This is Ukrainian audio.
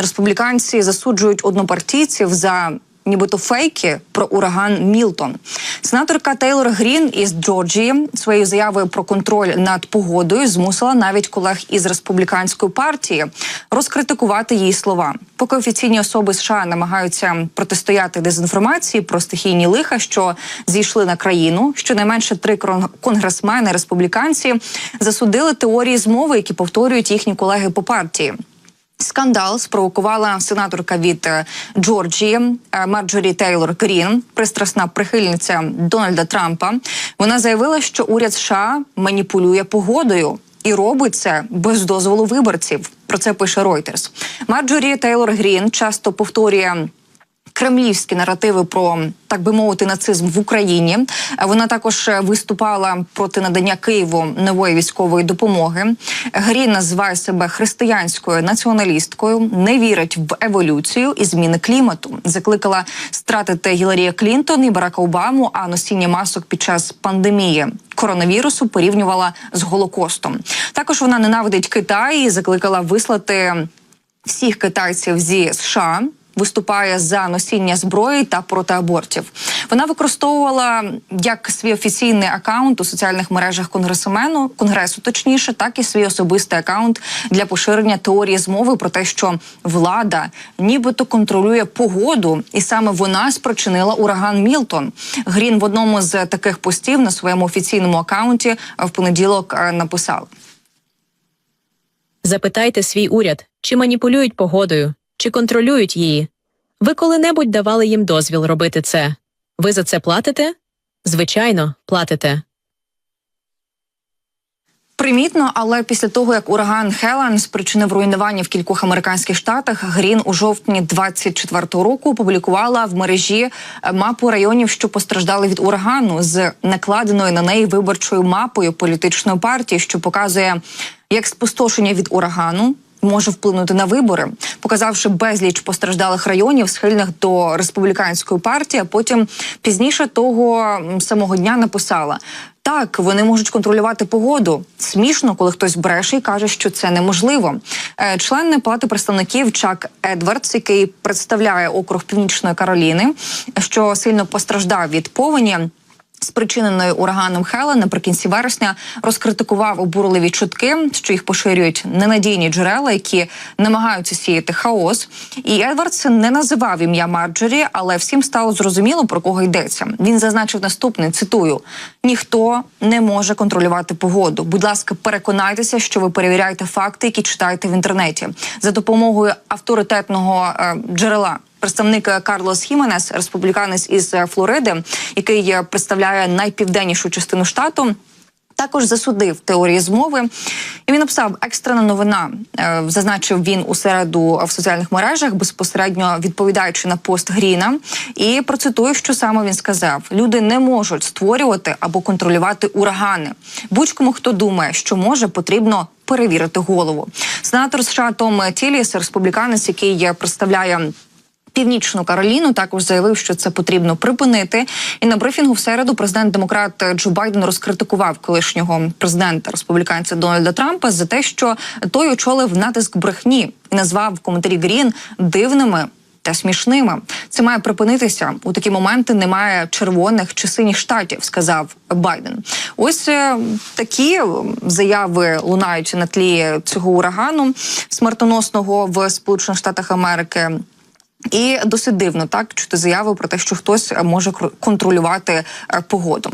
Республіканці засуджують однопартійців за нібито фейки про ураган Мілтон. Сенаторка Тейлор Грін із Джорджії своєю заявою про контроль над погодою змусила навіть колег із республіканської партії розкритикувати її слова. Поки офіційні особи США намагаються протистояти дезінформації про стихійні лиха, що зійшли на країну. Щонайменше три конгресмени республіканці засудили теорії змови, які повторюють їхні колеги по партії. Скандал спровокувала сенаторка від е, Джорджії е, Марджорі Тейлор Грін, пристрасна прихильниця Дональда Трампа. Вона заявила, що уряд США маніпулює погодою і робить це без дозволу виборців. Про це пише Reuters. Марджорі Тейлор Грін часто повторює кремлівські наративи про так би мовити нацизм в Україні. Вона також виступала проти надання Києву нової військової допомоги. Грін називає себе християнською націоналісткою, не вірить в еволюцію і зміни клімату. Закликала стратити Гіларія Клінтон і Барака Обаму, а носіння масок під час пандемії коронавірусу порівнювала з голокостом. Також вона ненавидить Китай і закликала вислати всіх китайців зі США. Виступає за носіння зброї та проти абортів. Вона використовувала як свій офіційний акаунт у соціальних мережах конгресмену конгресу, точніше, так і свій особистий акаунт для поширення теорії змови про те, що влада нібито контролює погоду, і саме вона спричинила ураган Мілтон. Грін в одному з таких постів на своєму офіційному акаунті в понеділок е, написав. Запитайте свій уряд, чи маніпулюють погодою, чи контролюють її. Ви коли-небудь давали їм дозвіл робити це? Ви за це платите? Звичайно, платите. Примітно, але після того як ураган Хелен спричинив руйнування в кількох американських штатах, Грін у жовтні 24-го року опублікувала в мережі е, мапу районів, що постраждали від урагану, з накладеною на неї виборчою мапою політичної партії, що показує як спустошення від урагану. Може вплинути на вибори, показавши безліч постраждалих районів, схильних до республіканської партії. а Потім пізніше того самого дня написала: так, вони можуть контролювати погоду. Смішно, коли хтось бреше і каже, що це неможливо. Е, Член палати представників Чак Едвардс, який представляє округ Північної Кароліни, що сильно постраждав від повені. Спричиненої ураганом Хела наприкінці вересня розкритикував обурливі чутки, що їх поширюють ненадійні джерела, які намагаються сіяти хаос. І Едвардс не називав ім'я Марджорі, але всім стало зрозуміло про кого йдеться. Він зазначив наступне: цитую: ніхто не може контролювати погоду. Будь ласка, переконайтеся, що ви перевіряєте факти, які читаєте в інтернеті за допомогою авторитетного е, джерела. Представник Карлос Хіменес, республіканець із е, Флориди, який е, представляє найпівденнішу частину штату. Також засудив теорії змови, і він написав екстрена новина. е, Зазначив він у середу в соціальних мережах, безпосередньо відповідаючи на пост Гріна. І процитую, що саме він сказав: люди не можуть створювати або контролювати урагани. Будь-кому, хто думає, що може, потрібно перевірити голову. Сенатор США Том Тіліс, республіканець, який представляє. Північну Кароліну також заявив, що це потрібно припинити. І на брифінгу в середу президент демократ Джо Байден розкритикував колишнього президента республіканця Дональда Трампа за те, що той очолив натиск брехні і назвав коментарі Грін дивними. Та смішними це має припинитися у такі моменти. Немає червоних чи синіх штатів, сказав Байден. Ось е, такі заяви лунають на тлі цього урагану смертоносного в Сполучених Штатах Америки. І досить дивно так чути заяви про те, що хтось може кр- контролювати е, погоду.